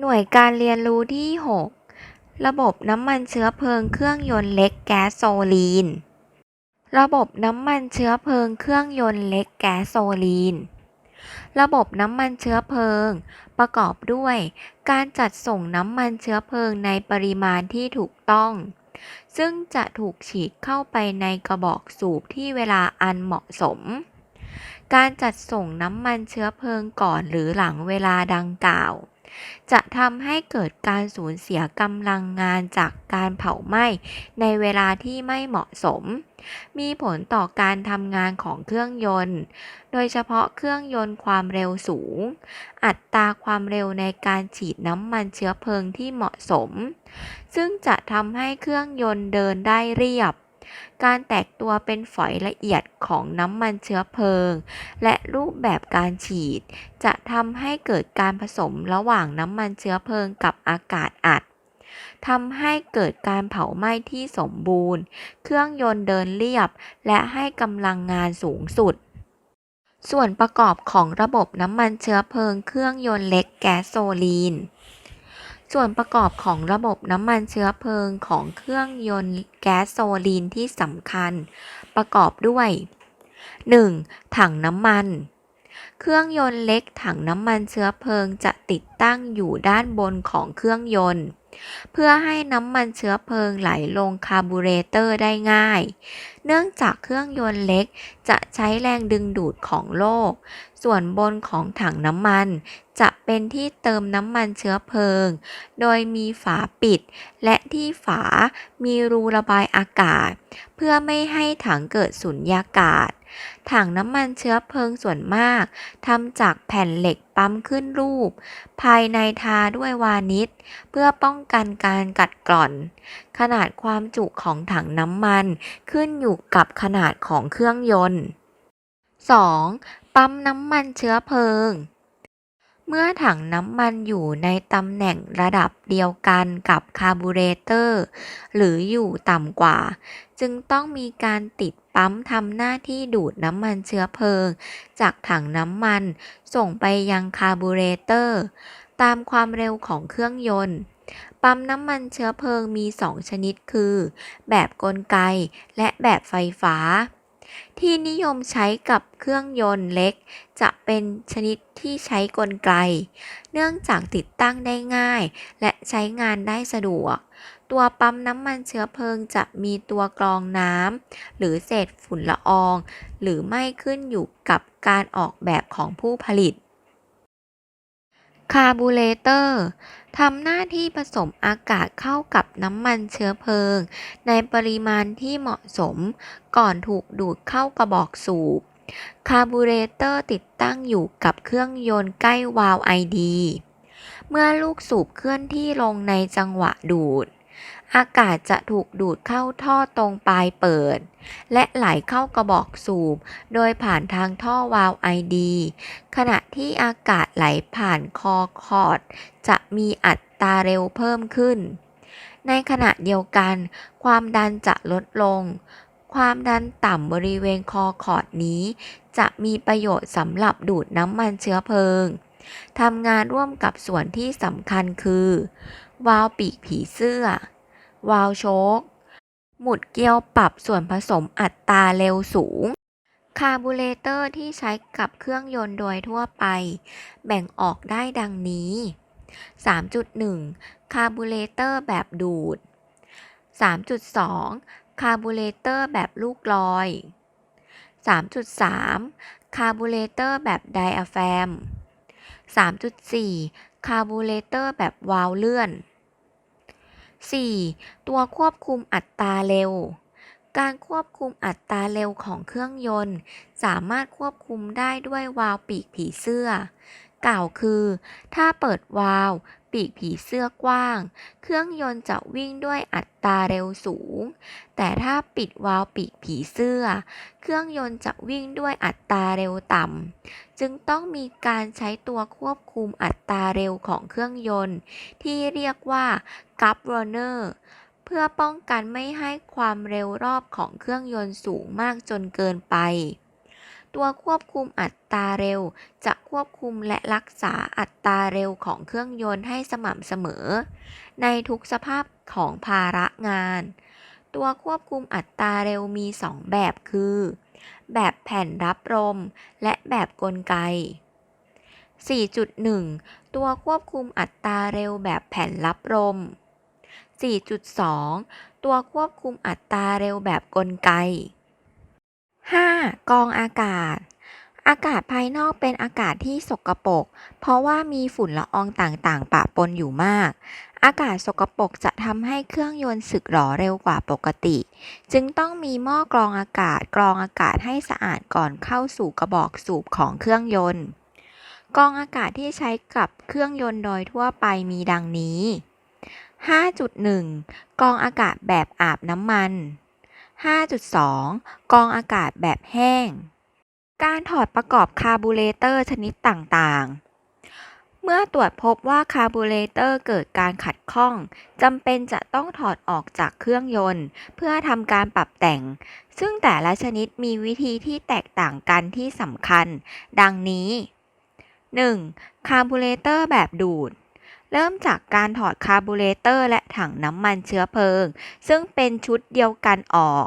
หน่วยการเรียนรู้ที่ 6 ระบบน้ำมันเชื้อเพลิงเครื่องยนต์เล็กแก๊สโซลีน ระบบน้ำมันเชื้อเพลิงเครื่องยนต์เล็กแก๊สโซลีน ระบบน้ำมันเชื้อเพลิง ประกอบด้วย การจัดส่งน้ำมันเชื้อเพลิงในปริมาณที่ถูกต้อง ซึ่งจะถูกฉีดเข้าไปในกระบอกสูบที่เวลาอันเหมาะสม การจัดส่งน้ำมันเชื้อเพลิงก่อนหรือหลังเวลาดังกล่าว จะทำให้เกิดการสูญเสียกำลังงานจากการเผาไหม้ในเวลาที่ไม่เหมาะสม มีผลต่อการทำงานของเครื่องยนต์ โดยเฉพาะเครื่องยนต์ความเร็วสูง อัตราความเร็วในการฉีดน้ำมันเชื้อเพลิงที่เหมาะสม ซึ่งจะทำให้เครื่องยนต์เดินได้เรียบ การแตกตัวเป็นฝอยละเอียดของน้ำมันเชื้อเพลิง และรูปแบบการฉีด จะทำให้เกิดการผสมระหว่างน้ำมันเชื้อเพลิงกับอากาศอัดทำให้เกิดการเผาไหม้ที่สมบูรณ์ เครื่องยนต์เดินเรียบ และให้กำลังงานสูงสุด ส่วนประกอบของระบบน้ำมันเชื้อเพลิงเครื่องยนต์เล็กแก๊สโซลีน ส่วนประกอบของระบบน้ำมันเชื้อเพลิงของเครื่องยนต์แก๊สโซลีนที่สำคัญ ประกอบด้วย 1. ถังน้ำมัน เครื่องยนต์เล็กถังน้ำมันเชื้อเพลิงจะติดตั้งอยู่ด้านบนของเครื่องยนต์ เพื่อให้น้ำมันเชื้อเพลิงไหลลงคาร์บูเรเตอร์ได้ง่าย เนื่องจากเครื่องยนต์เล็กจะใช้แรงดึงดูดของโลก ส่วนบนของถังน้ำมันจะ เป็นที่เติมน้ำมันเชื้อเพลิง โดยมีฝาปิด และที่ฝามีรูระบายอากาศ เพื่อไม่ให้ถังเกิดสุญญากาศ ถังน้ำมันเชื้อเพลิงส่วนมากทำจากแผ่นเหล็กปั๊มขึ้นรูป ภายในทาด้วยวานิชเพื่อป้องกันการกัดกร่อน ขนาดความจุของถังน้ำมันขึ้นอยู่กับขนาดของเครื่องยนต์ 2. ปั๊มน้ำมันเชื้อเพลิง เมื่อถังน้ำมันอยู่ในตำแหน่งระดับเดียวกันกับคาร์บูเรเตอร์ หรืออยู่ต่ำกว่า จึงต้องมีการติดปั๊มทำหน้าที่ดูดน้ำมันเชื้อเพลิง จากถังน้ำมันส่งไปยังคาร์บูเรเตอร์ ตามความเร็วของเครื่องยนต์ ปั๊มน้ำมันเชื้อเพลิงมี 2 ชนิดคือ แบบกลไกและแบบไฟฟ้า ที่นิยมใช้กับเครื่องยนต์เล็ก จะเป็นชนิดที่ใช้กลไก เนื่องจากติดตั้งได้ง่าย และใช้งานได้สะดวก ตัวปั๊มน้ำมันเชื้อเพลิงจะมีตัวกรองน้ำหรือเศษฝุ่นละออง หรือไม่ขึ้นอยู่กับการออกแบบของผู้ผลิต คาร์บูเรเตอร์ทำหน้าที่ผสมอากาศเข้ากับน้ำมันเชื้อเพลิง ในปริมาณที่เหมาะสม ก่อนถูกดูดเข้ากระบอกสูบ คาร์บูเรเตอร์ติดตั้งอยู่กับเครื่องยนต์ใกล้วาล์วไอดี เมื่อลูกสูบเคลื่อนที่ลงในจังหวะดูด อากาศจะถูกดูดเข้าท่อตรงปลายเปิด และไหลเข้ากระบอกสูบ โดยผ่านทางท่อวาล์วไอดี ขณะที่อากาศไหลผ่านคอคอร์ด จะมีอัตราเร็วเพิ่มขึ้น ในขณะเดียวกัน ความดันจะลดลง ความดันต่ำบริเวณคอคอร์ดนี้ จะมีประโยชน์สำหรับดูดน้ำมันเชื้อเพลิงทำงานร่วมกับส่วนที่สำคัญคือ วาล์วปีกผีเสื้อ วาลโชคหมุดเกลียวปรับส่วนผสมอัตราเร็วสูง คาร์บูเรเตอร์ที่ใช้กับเครื่องยนต์โดยทั่วไป แบ่งออกได้ดังนี้ 3.1 คาร์บูเรเตอร์แบบดูด 3.2 คาร์บูเรเตอร์แบบลูกลอย 3.3 คาร์บูเรเตอร์แบบไดอะแฟม 3.4 คาร์บูเรเตอร์แบบวาล์วเลื่อน 4. ตัวควบคุมอัตราเร็ว การควบคุมอัตราเร็วของเครื่องยนต์ สามารถควบคุมได้ด้วยวาล์วปีกผีเสื้อ กล่าวคือ ถ้าเปิดวาล์วปีกผีเสื้อกว้าง เครื่องยนต์จะวิ่งด้วยอัตราเร็วสูง แต่ถ้าปิดวาล์วปีกผีเสื้อ เครื่องยนต์จะวิ่งด้วยอัตราเร็วต่ำ จึงต้องมีการใช้ตัวควบคุมอัตราเร็วของเครื่องยนต์ ที่เรียกว่ากัฟเวอร์เนอร์เพื่อป้องกันไม่ให้ความเร็วรอบของเครื่องยนต์สูงมากจนเกินไป ตัวควบคุมอัตราเร็ว จะควบคุมและรักษาอัตราเร็วของเครื่องยนต์ให้สม่ำเสมอ ในทุกสภาพของภาระงาน ตัวควบคุมอัตราเร็วมี 2 แบบคือ แบบแผ่นรับลมและแบบกลไก 4.1 ตัวควบคุมอัตราเร็วแบบแผ่นรับลม 4.2 ตัวควบคุมอัตราเร็วแบบกลไก 5. กองอากาศ อากาศภายนอกเป็นอากาศที่สกปรกเพราะว่ามีฝุ่นละอองต่างๆ ปะปนอยู่มาก อากาศสกปรกจะทำให้เครื่องยนต์สึกหรอเร็วกว่าปกติ จึงต้องมีหม้อกรองอากาศกรองอากาศให้สะอาดก่อนเข้าสู่กระบอกสูบของเครื่องยนต์กรองอากาศที่ใช้กับเครื่องยนต์โดยทั่วไปมีดังนี้ 5.1กรองอากาศแบบอาบน้ำมัน 5.2 กองอากาศแบบแห้ง การถอดประกอบคาร์บูเรเตอร์ชนิดต่างๆ เมื่อตรวจพบว่าคาร์บูเรเตอร์เกิดการขัดข้องจำเป็นจะต้องถอดออกจากเครื่องยนต์ เพื่อทำการปรับแต่ง ซึ่งแต่ละชนิดมีวิธีที่แตกต่างกันที่สำคัญ ดังนี้ 1. คาร์บูเรเตอร์แบบดูด เริ่มจากการถอดคาร์บูเรเตอร์และถังน้ำมันเชื้อเพลิง ซึ่งเป็นชุดเดียวกันออก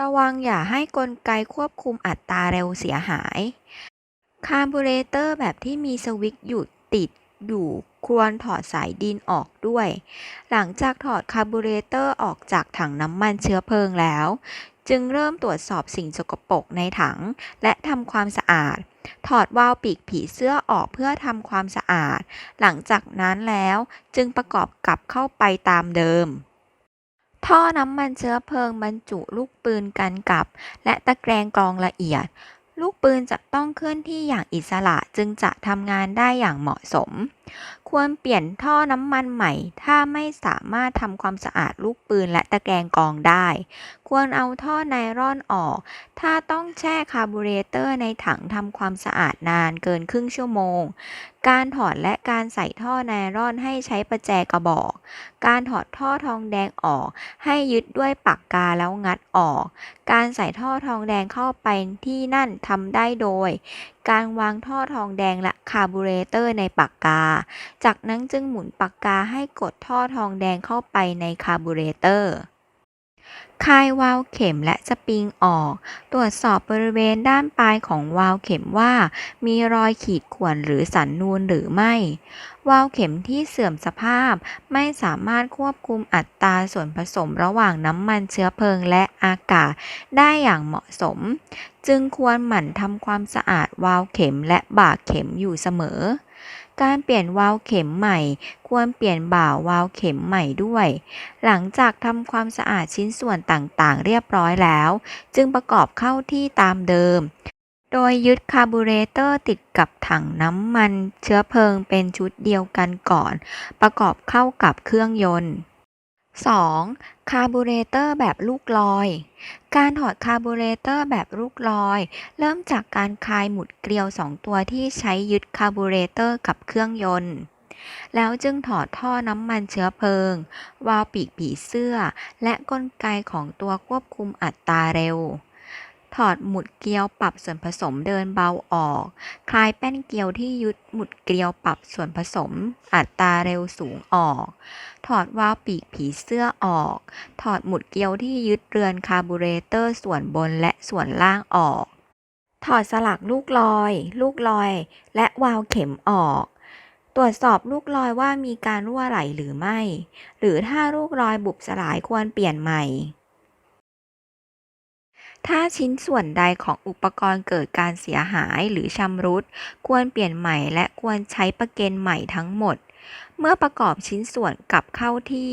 ระวังอย่าให้กลไกควบคุมอัตราเร็วเสียหาย คาร์บูเรเตอร์แบบที่มีสวิตช์หยุดติดอยู่ควรถอดสายดินออกด้วย หลังจากถอดคาร์บูเรเตอร์ออกจากถังน้ำมันเชื้อเพลิงแล้ว จึงเริ่มตรวจสอบสิ่งสกปรกในถัง และทำความสะอาด ถอดวาล์วปีกผีเสื้อออกเพื่อทำความสะอาด หลังจากนั้นแล้วจึงประกอบกลับเข้าไปตามเดิม ท่อน้ำมันเชื้อเพลิงบรรจุลูกปืนกันกับ และตะแกรงกรองละเอียด ลูกปืนจะต้องเคลื่อนที่อย่างอิสระจึงจะทำงานได้อย่างเหมาะสม ควรเปลี่ยนท่อน้ำมันใหม่ ถ้าไม่สามารถทำความสะอาดลูกปืนและตะแกรงกองได้ ควรเอาท่อไนร่อนออก ถ้าต้องแช่คาร์บูเรเตอร์ในถังทำความสะอาดนานเกินครึ่งชั่วโมง การถอดและการใส่ท่อไนร่อนให้ใช้ประแจกระบอก การถอดท่อทองแดงออก ให้ยึดด้วยปากกาแล้วงัดออก การใส่ท่อทองแดงเข้าไปที่นั่นทำได้โดย การวางท่อทองแดงและคาร์บูเรเตอร์ในปากกา จากนั้นจึงหมุนปากกาให้กดท่อทองแดงเข้าไปในคาร์บูเรเตอร์ คายวาล์วเข็มและสปริงออก ตรวจสอบบริเวณด้านปลายของวาล์วเข็มว่า มีรอยขีดข่วนหรือสันนูนหรือไม่ วาล์วเข็มที่เสื่อมสภาพไม่สามารถควบคุมอัตราส่วนผสมระหว่างน้ำมันเชื้อเพลิงและอากาศได้อย่างเหมาะสม จึงควรหมั่นทำความสะอาดวาล์วเข็มและบ่าเข็มอยู่เสมอ การเปลี่ยนวาล์วเข็มใหม่ ควรเปลี่ยนบ่าวาล์วเข็มใหม่ด้วย หลังจากทำความสะอาดชิ้นส่วนต่างๆ เรียบร้อยแล้ว จึงประกอบเข้าที่ตามเดิม โดยยึดคาร์บูเรเตอร์ติดกับถังน้ำมัน เชื้อเพลิงเป็นชุดเดียวกันก่อน ประกอบเข้ากับเครื่องยนต์ 2. คาร์บูเรเตอร์แบบลูกลอย การถอดคาร์บูเรเตอร์แบบลูกลอย เริ่มจากการคลายหมุดเกลียวสองตัวที่ใช้ยึดคาร์บูเรเตอร์กับเครื่องยนต์ แล้วจึงถอดท่อน้ำมันเชื้อเพลิง วาล์วปีกผีเสื้อ และกลไกของตัวควบคุมอัตราเร็ว ถอดหมุดเกลียวปรับส่วนผสมเดินเบาออก คลายแป้นเกลียวที่ยึดหมุดเกลียวปรับส่วนผสม อัตราเร็วสูงออก ถอดวาล์วปีกผีเสื้อออก ถอดหมุดเกลียวที่ยึดเรือนคาร์บูเรเตอร์ส่วนบนและส่วนล่างออก ถอดสลักลูกลอย ลูกลอย และวาล์วเข็มออกตรวจสอบลูกลอยว่ามีการรั่วไหลหรือไม่ หรือถ้าลูกลอยบุบสลายควรเปลี่ยนใหม่ ถ้าชิ้นส่วนใดของอุปกรณ์เกิดการเสียหายหรือชำรุด ควรเปลี่ยนใหม่และควรใช้ประเกนใหม่ทั้งหมด เมื่อประกอบชิ้นส่วนกลับเข้าที่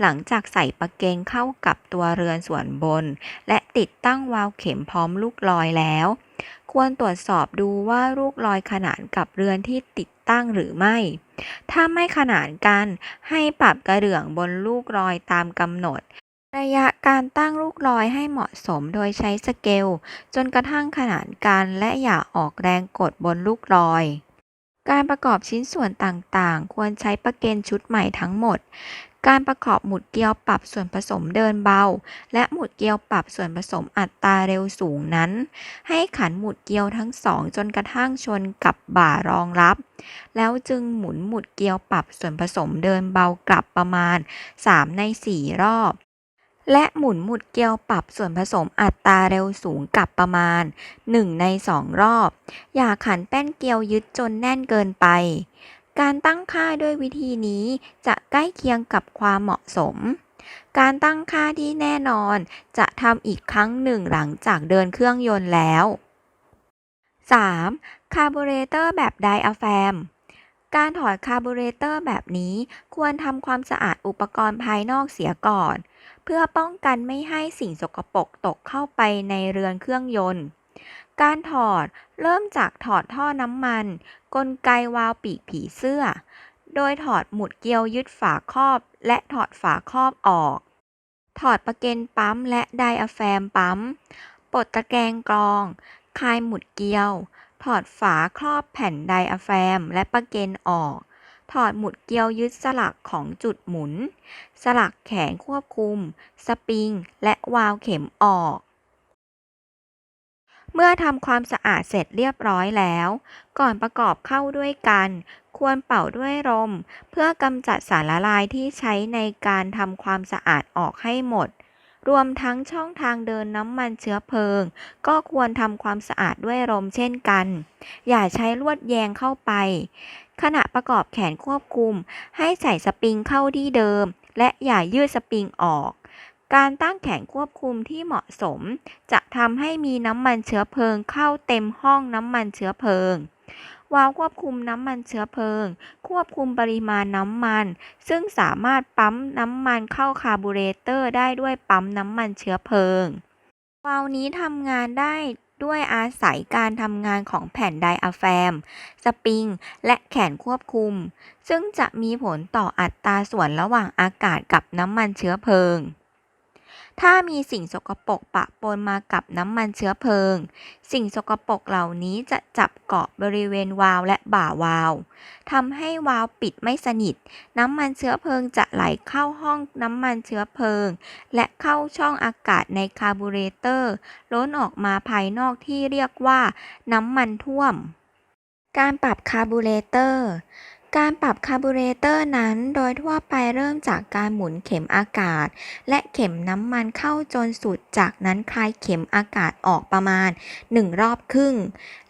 หลังจากใส่ประเกงเข้ากับตัวเรือนส่วนบน และติดตั้งวาล์วเข็มพร้อมลูกลอยแล้ว ควรตรวจสอบดูว่าลูกลอยขนานกับเรือนที่ติดตั้งหรือไม่ ถ้าไม่ขนานกันให้ปรับกระเดื่องบนลูกลอยตามกำหนด ระยะการตั้งลูกลอยให้เหมาะสมโดยใช้สเกล จนกระทั่งขนานกัน และอย่าออกแรงกดบนลูกลอย การประกอบชิ้นส่วนต่างๆ ควรใช้ประเกนชุดใหม่ทั้งหมด การประกอบหมุดเกลียวปรับส่วนผสมเดินเบา และหมุดเกลียวปรับส่วนผสมอัตราเร็วสูงนั้น ให้ขันหมุดเกลียวทั้งสองจนกระทั่งชนกับบ่ารองรับ แล้วจึงหมุนหมุดเกลียวปรับส่วนผสมเดินเบากลับประมาณ 3 ใน 4 รอบ และหมุนหมุดเกลียวปรับส่วนผสมอัตราเร็วสูงกลับประมาณ 1 ใน 2 รอบ อย่าขันแป้นเกลียวยึดจนแน่นเกินไป การตั้งค่าด้วยวิธีนี้จะใกล้เคียงกับความเหมาะสม การตั้งค่าที่แน่นอนจะทำอีกครั้งหนึ่งหลังจากเดินเครื่องยนต์แล้ว 3. คาร์บูเรเตอร์แบบไดอะแฟม การถอดคาร์บูเรเตอร์แบบนี้ควรทำความสะอาดอุปกรณ์ภายนอกเสียก่อน เพื่อป้องกันไม่ให้สิ่งสกปรกตกเข้าไปในเรือนเครื่องยนต์ การถอดเริ่มจากถอดท่อน้ำมัน กลไกวาล์วปีกผีเสื้อ โดยถอดหมุดเกลียวยึดฝาครอบ และถอดฝาครอบออก ถอดประเกนปั๊มและไดอะแฟมปั๊ม ปลดตะแกรงกรอง คลายหมุดเกลียว ถอดฝาครอบแผ่นไดอะแฟมและประเกนออก ถอดหมุดเกลียวยึดสลักของจุดหมุน สลักแขนควบคุม สปริง และวาล์วเข็มออก เมื่อทำความสะอาดเสร็จเรียบร้อยแล้ว ก่อนประกอบเข้าด้วยกัน ควรเป่าด้วยลมเพื่อกำจัดสารละลายที่ใช้ในการทำความสะอาดออกให้หมด รวมทั้งช่องทางเดินน้ำมันเชื้อเพลิง ก็ควรทำความสะอาดด้วยลมเช่นกัน อย่าใช้ลวดแยงเข้าไป ขณะประกอบแขนควบคุม ให้ใส่สปริงเข้าที่เดิม และอย่ายืดสปริงออกการตั้งแขนควบคุมที่เหมาะสม จะทำให้มีน้ำมันเชื้อเพลิงเข้าเต็มห้องน้ำมันเชื้อเพลิง วาล์วควบคุมน้ำมันเชื้อเพลิง ควบคุมปริมาณน้ำมัน ซึ่งสามารถปั๊มน้ำมันเข้าคาร์บูเรเตอร์ได้ด้วยปั๊มน้ำมันเชื้อเพลิง วาล์วนี้ทำงานได้ด้วยอาศัยการทำงานของแผ่นไดอะแฟม สปริง และแขนควบคุม ซึ่งจะมีผลต่ออัตราส่วนระหว่างอากาศกับน้ำมันเชื้อเพลิง ถ้ามีสิ่งสกปรกปะปนมากับน้ำมันเชื้อเพลิง สิ่งสกปรกเหล่านี้จะจับเกาะบริเวณวาล์วและบ่าวาล์วทำให้วาล์วปิดไม่สนิท น้ำมันเชื้อเพลิงจะไหลเข้าห้องน้ำมันเชื้อเพลิง และเข้าช่องอากาศในคาร์บูเรเตอร์ล้นออกมาภายนอกที่เรียกว่า น้ำมันท่วม การปรับคาร์บูเรเตอร์ การปรับคาร์บูเรเตอร์นั้นโดยทั่วไปเริ่มจากการหมุนเข็มอากาศ และเข็มน้ำมันเข้าจนสุด จากนั้นคลายเข็มอากาศออกประมาณ 1 รอบครึ่ง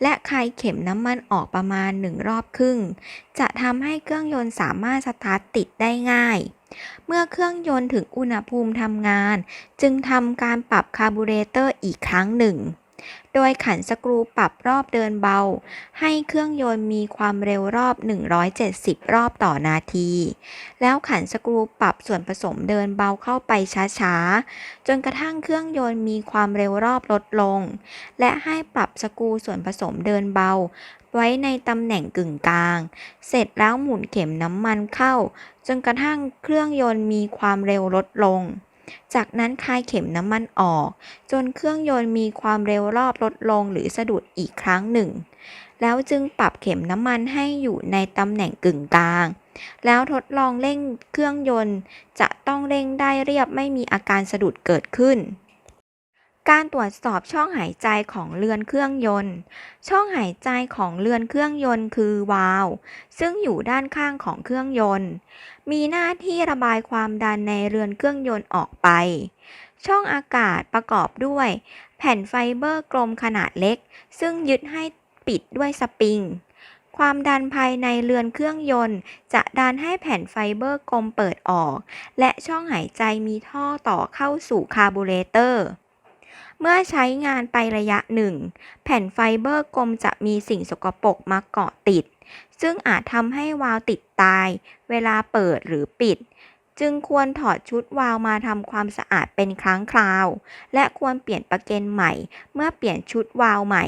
และคลายเข็มน้ำมันออกประมาณ 1 รอบครึ่ง จะทำให้เครื่องยนต์สามารถสตาร์ทติดได้ง่าย เมื่อเครื่องยนต์ถึงอุณหภูมิทำงาน จึงทำการปรับคาร์บูเรเตอร์อีกครั้งหนึ่ง โดยขันสกรูปรับรอบเดินเบา ให้เครื่องยนต์มีความเร็วรอบ 170 รอบต่อนาที แล้วขันสกรูปรับส่วนผสมเดินเบาเข้าไปช้าๆ จนกระทั่งเครื่องยนต์มีความเร็วรอบลดลง และให้ปรับสกรูส่วนผสมเดินเบา ไว้ในตำแหน่งกึ่งกลาง เสร็จแล้วหมุนเข็มน้ำมันเข้า จนกระทั่งเครื่องยนต์มีความเร็วลดลง จากนั้นคลายเข็มน้ำมันออก จนเครื่องยนต์มีความเร็วรอบลดลงหรือสะดุดอีกครั้งหนึ่ง แล้วจึงปรับเข็มน้ำมันให้อยู่ในตำแหน่งกึ่งกลาง แล้วทดลองเร่งเครื่องยนต์จะต้องเร่งได้เรียบไม่มีอาการสะดุดเกิดขึ้น การตรวจสอบช่องหายใจของเรือนเครื่องยนต์ ช่องหายใจของเรือนเครื่องยนต์คือวาล์วซึ่งอยู่ด้านข้างของเครื่องยนต์ มีหน้าที่ระบายความดันในเรือนเครื่องยนต์ออกไป ช่องอากาศประกอบด้วย แผ่นไฟเบอร์กลมขนาดเล็ก ซึ่งยึดให้ปิดด้วยสปริง ความดันภายในเรือนเครื่องยนต์ จะดันให้แผ่นไฟเบอร์กลมเปิดออก และช่องหายใจมีท่อต่อเข้าสู่คาร์บูเรเตอร์ เมื่อใช้งานไประยะหนึ่ง แผ่นไฟเบอร์กลมจะมีสิ่งสกปรกมาเกาะติด ซึ่งอาจทำให้วาล์วติดตาย เวลาเปิดหรือปิด จึงควรถอดชุดวาล์วมาทำความสะอาดเป็นครั้งคราว และควรเปลี่ยนประเกนใหม่ เมื่อเปลี่ยนชุดวาล์วใหม่